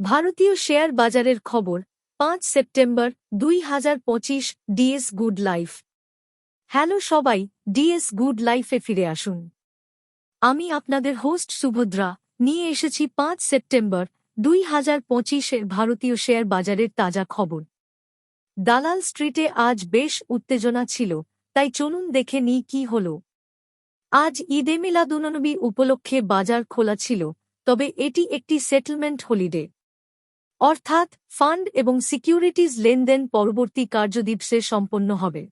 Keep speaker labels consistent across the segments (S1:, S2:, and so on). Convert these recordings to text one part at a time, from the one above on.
S1: ভারতীয় শেয়ার বাজারের খবর, পাঁচ সেপ্টেম্বর দুই হাজার পঁচিশ ডিএস গুড লাইফ। হ্যালো সবাই, ডিএস গুড লাইফে ফিরে আসুন। আমি আপনাদের হোস্ট সুভদ্রা, নিয়ে এসেছি পাঁচ সেপ্টেম্বর দুই হাজার পঁচিশের ভারতীয় শেয়ার বাজারের তাজা খবর। দালাল স্ট্রিটে আজ বেশ উত্তেজনা ছিল, তাই চলুন দেখে নিই কি হল। আজ ঈদে মিলাদুনবী উপলক্ষে বাজার খোলা ছিল, তবে এটি একটি সেটেলমেন্ট হলিডে। অর্থাৎ ফান্ড এবং সিকিউরিটিজ লেনদেন পরবর্তী কার্যদিবসে সম্পন্ন হবে।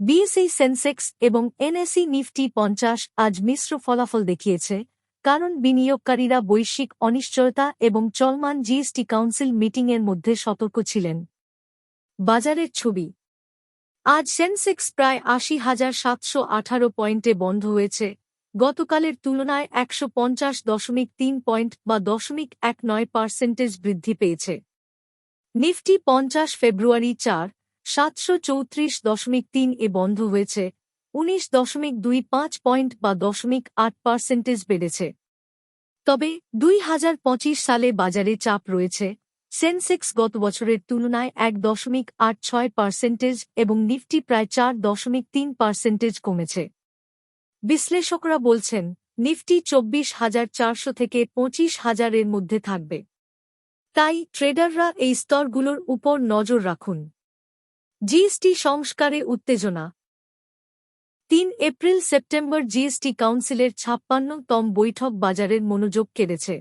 S1: বিএসই সেন্সেক্স এবং এনএসই নিফটি পঞ্চাশ আজ মিশ্র ফলাফল দেখিয়েছে, কারণ বিনিয়োগকারীরা বৈশ্বিক অনিশ্চয়তা এবং চলমান জিএসটি কাউন্সিল মিটিংয়ের মধ্যে সতর্ক ছিলেন। বাজারের ছবি। আজ সেন্সেক্স প্রায় আশি হাজার সাতশো আঠারো পয়েন্টে বন্ধ হয়েছে গতকালের তুলনায় একশো পঞ্চাশ দশমিক তিন পয়েন্ট বা দশমিক এক নয় পার্সেন্টেজ বৃদ্ধি পেয়েছে। নিফটি পঞ্চাশ ফেব্রুয়ারি চার সাতশো চৌত্রিশ দশমিক তিন এ বন্ধ হয়েছে, উনিশ দশমিক দুই পাঁচ পয়েন্ট বা দশমিক আট পার্সেন্টেজ বেড়েছে। তবে দুই হাজার পঁচিশ সালে বাজারে চাপ রয়েছে, সেন্সেক্স গত বছরের তুলনায় এক দশমিক আট ছয় পার্সেন্টেজ এবং নিফটি প্রায় চার দশমিক তিন পার্সেন্টেজ কমেছে। বিশ্লেষকরা বলছেন, নিফটি চব্বিশ হাজার চারশো থেকে পঁচিশ হাজারের মধ্যে থাকবে। তাই ট্রেডাররা এই স্তরগুলোর উপর নজর রাখুন। জিএসটি সংস্কারে উত্তেজনা। তিন এপ্রিল সেপ্টেম্বর জিএসটি কাউন্সিলের ছাপ্পান্নতম বৈঠক বাজারের মনোযোগ কেড়েছে।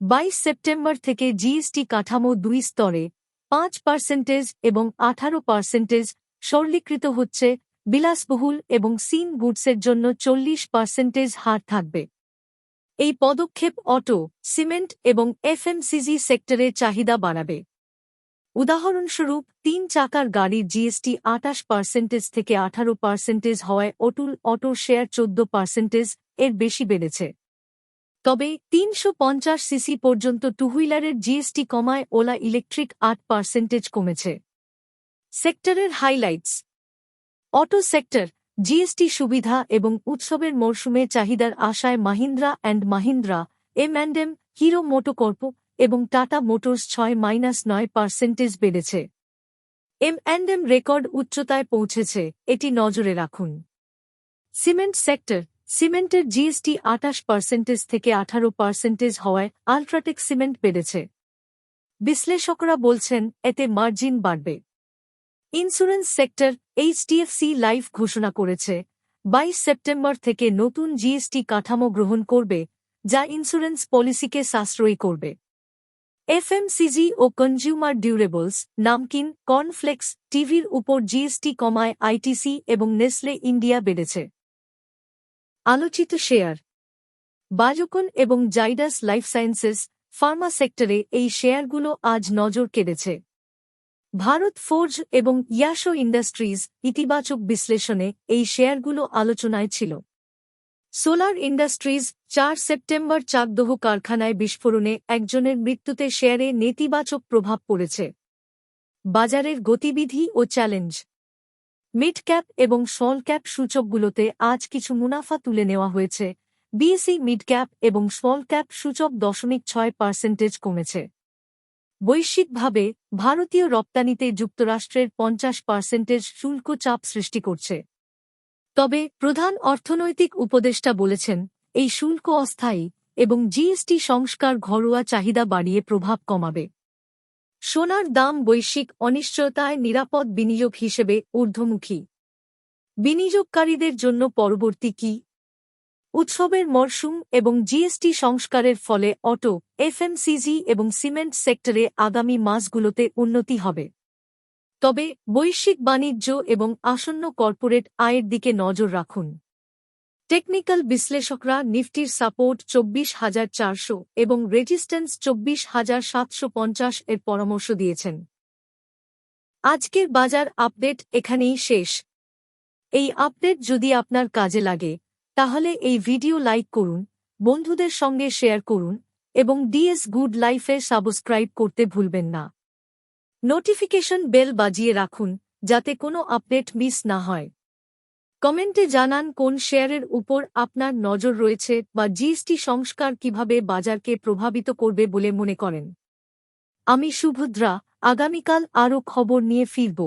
S1: বাইশ সেপ্টেম্বর থেকে জিএসটি কাঠামো দুই স্তরে পাঁচ পার্সেন্টেজ এবং আঠারো পার্সেন্টেজ সরলীকৃত হচ্ছে বিলাসবহুল এবং সিন গুডসের জন্য চল্লিশ পার্সেন্টেজ হার থাকবে। এই পদক্ষেপ অটো, সিমেন্ট এবং এফএমসিজি সেক্টরে চাহিদা বাড়াবে। উদাহরণস্বরূপ, তিন চাকার গাড়ির জিএসটি আটাশ পার্সেন্টেজ থেকে আঠারো পার্সেন্টেজ হওয়ায় অটুল অটো শেয়ার চোদ্দ পার্সেন্টেজ এর বেশি বেড়েছে। তবে তিনশো পঞ্চাশ সিসি পর্যন্ত টু হুইলারের জিএসটি কমায় ওলা ইলেকট্রিক আট পার্সেন্টেজ কমেছে। সেক্টরের হাইলাইটস অটো সেক্টর, জিএসটি সুবিধা এবং উৎসবের মরশুমে চাহিদার আশায় Mahindra and Mahindra, M and M, Hero MotoCorp এবং টাটা মোটরস ছয় মাইনাস নয় পার্সেন্টেজ বেড়েছে। এম অ্যান্ড এম রেকর্ড উচ্চতায় পৌঁছেছে, এটি নজরে রাখুন। সিমেন্ট সেক্টর, সিমেন্টের জিএসটি আটাশ পার্সেন্টেজ থেকে আঠারো পার্সেন্টেজ হওয়ায় আলট্রাটেক সিমেন্ট বেড়েছে। বিশ্লেষকরা বলছেন, এতে মার্জিন বাড়বে। ইন্স্যুরেন্স সেক্টর এইচডিএফসি লাইফ ঘোষণা করেছে। বাইশ সেপ্টেম্বর থেকে নতুন জিএসটি কাঠামো গ্রহণ করবে, যা ইন্স্যুরেন্স পলিসিকে সাশ্রয়ী করবে। এফএমসিজি ও কনজিউমার ডিউরেবলস নামকিন কর্নফ্লেক্স টিভির উপর জিএসটি কমায় আইটিসি এবং নেসলে ইন্ডিয়া বেড়েছে। আলোচিত শেয়ার। বাজকন এবং জাইডাস লাইফ সায়েন্সেস ফার্মা সেক্টরে এই শেয়ারগুলো আজ নজর কেড়েছে। ভারত ফোর্জ এবং ইয়াশো ইন্ডাস্ট্রিজ ইতিবাচক বিশ্লেষণে এই শেয়ারগুলো আলোচনায় ছিল। সোলার ইন্ডাস্ট্রিজ চার সেপ্টেম্বর চাকদহ কারখানায় বিস্ফোরণে একজনের মৃত্যুতে শেয়ারে নেতিবাচক প্রভাব পড়েছে। বাজারের গতিবিধি ও চ্যালেঞ্জ। মিড ক্যাপ এবং স্মল ক্যাপ সূচকগুলোতে আজ কিছু মুনাফা তুলে নেওয়া হয়েছে। বিএসি মিড ক্যাপ এবং স্মল ক্যাপ সূচক দশমিক ছয় পার্সেন্টেজ কমেছে। বৈশ্বিকভাবে, ভারতীয় রপ্তানিতে যুক্তরাষ্ট্রের পঞ্চাশ পার্সেন্টেজ শুল্ক চাপ সৃষ্টি করছে। তবে প্রধান অর্থনৈতিক উপদেষ্টা বলেছেন, এই শুল্ক অস্থায়ী এবং জিএসটি সংস্কার ঘরোয়া চাহিদা বাড়িয়ে প্রভাব কমাবে। সোনার দাম বৈশ্বিক অনিশ্চয়তায় নিরাপদ বিনিয়োগ হিসেবে ঊর্ধ্বমুখী। বিনিয়োগকারীদের জন্য পরবর্তী কি উৎসবের মরশুম এবং জিএসটি সংস্কারের ফলে অটো, এফএমসিজি এবং সিমেন্ট সেক্টরে আগামী মাসগুলোতে উন্নতি হবে। তবে বৈশ্বিক বাণিজ্য এবং আসন্ন কর্পোরেট আয়ের দিকে নজর রাখুন। টেকনিক্যাল বিশ্লেষকরা নিফটির সাপোর্ট চব্বিশ হাজার চারশো এবং রেজিস্ট্যান্স চব্বিশ হাজার সাতশো পঞ্চাশ এর পরামর্শ দিয়েছেন। আজকের বাজার আপডেট এখানেই শেষ। এই আপডেট যদি আপনার কাজে লাগে তাহলে এই ভিডিও লাইক করুন, বন্ধুদের সঙ্গে শেয়ার করুন এবং ডিএস গুড লাইফে সাবস্ক্রাইব করতে ভুলবেন না। নোটিফিকেশন বেল বাজিয়ে রাখুন যাতে কোনো আপডেট মিস না হয়। কমেন্টে জানান কোন শেয়ারের উপর আপনার নজর রয়েছে বা জিএসটি সংস্কার কীভাবে বাজারকে প্রভাবিত করবে বলে মনে করেন। আমি সুভদ্রা, আগামীকাল আরও খবর নিয়ে ফিরব।